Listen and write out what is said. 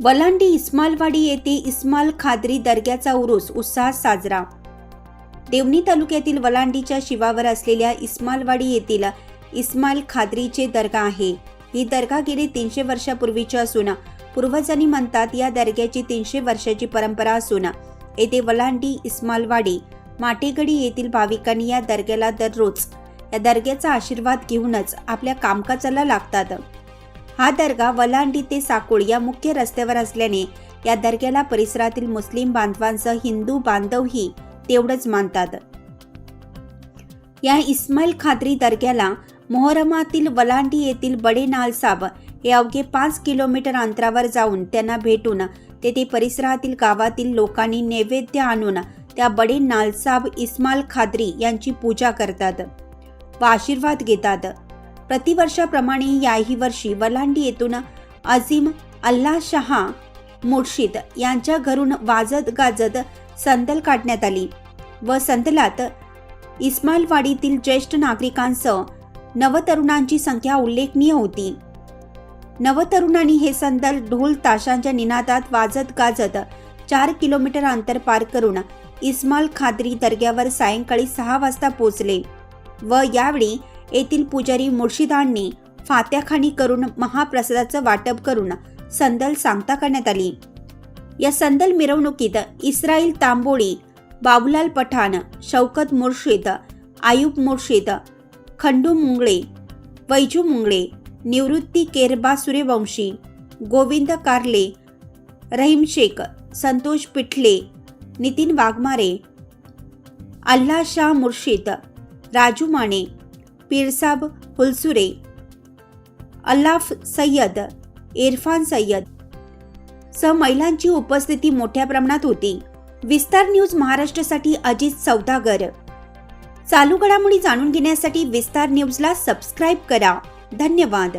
वलांडी इस्मालवाडी येथे इस्माल खाद्री दर्ग्याचा उरूस उत्साहात साजरा. देवणी तालुक्यातील वलांडीच्या शिवावर असलेल्या इस्मालवाडी येथील इस्माल खाद्रीचे दर्गा आहे. ही दर्गा गेली तीनशे वर्षापूर्वीची असून पूर्वजांनी म्हणतात या दर्ग्याची तीनशे वर्षाची परंपरा असून येथे वलांडी इस्मालवाडी माटेगडी येथील भाविकांनी या दर्ग्याला दररोज या दर्ग्याचा आशीर्वाद घेऊनच आपल्या कामकाजाला लागतात. हा दर्गा वलांडी ते साकोळ या मुख्य रस्त्यावर असल्याने या दर्ग्याला परिसरातील मुस्लिम बांधवांसह हिंदू बांधवही तेवढंच मानतात. या इस्माईल खाद्री दर्ग्याला मोहरमातील वलांडी येथील बडे नालसाब हे अवघे पाच किलोमीटर अंतरावर जाऊन त्यांना भेटून तेथे परिसरातील गावातील लोकांनी नैवेद्य आणून त्या बडे नालसाब इस्माल खाद्री यांची पूजा करतात व आशीर्वाद घेतात. प्रतिवर्षाप्रमाणे याही वर्षी वलांडी येथून अझीम अल्लाह शहा मुर्शिद यांच्या घरून वाजत गाजत संदल काढण्यात आली व संदलात इस्माईलवाडीतील ज्येष्ठ नागरिकांसह नवतरुणांची संख्या उल्लेखनीय होती. नवतरुणांनी हे संदल ढोल ताशांच्या निनादात वाजत गाजत चार किलोमीटर अंतर पार करून इस्माल खाद्री दर्ग्यावर सायंकाळी सहा वाजता पोचले व यावेळी येथील पुजारी मुर्शिदांनी फात्याखानी करून महाप्रसादाचं वाटप करून संदल सांगता करण्यात आली. या संदल मिरवणुकीत इस्राईल तांबोळी बाबुलाल पठाण शौकत मुर्शिद आयुब मुर्शिद खंडू मुंगळे वैजू मुंगळे निवृत्ती केरबा सूर्यवंशी गोविंद कारले रहीम शेख संतोष पिठले नितीन वाघमारे अल्लाह शाह मुर्शिद राजू माने पीरसाब हुलसुरे अल्लाफ सय्यद इरफान सय्यद. सह महिलांची उपस्थिती मोठ्या प्रमाणात होती. विस्तार न्यूज महाराष्ट्रासाठी अजित सौदागर. चालू घडामोडी जाणून घेण्यासाठी विस्तार न्यूजला सबस्क्राईब करा. धन्यवाद.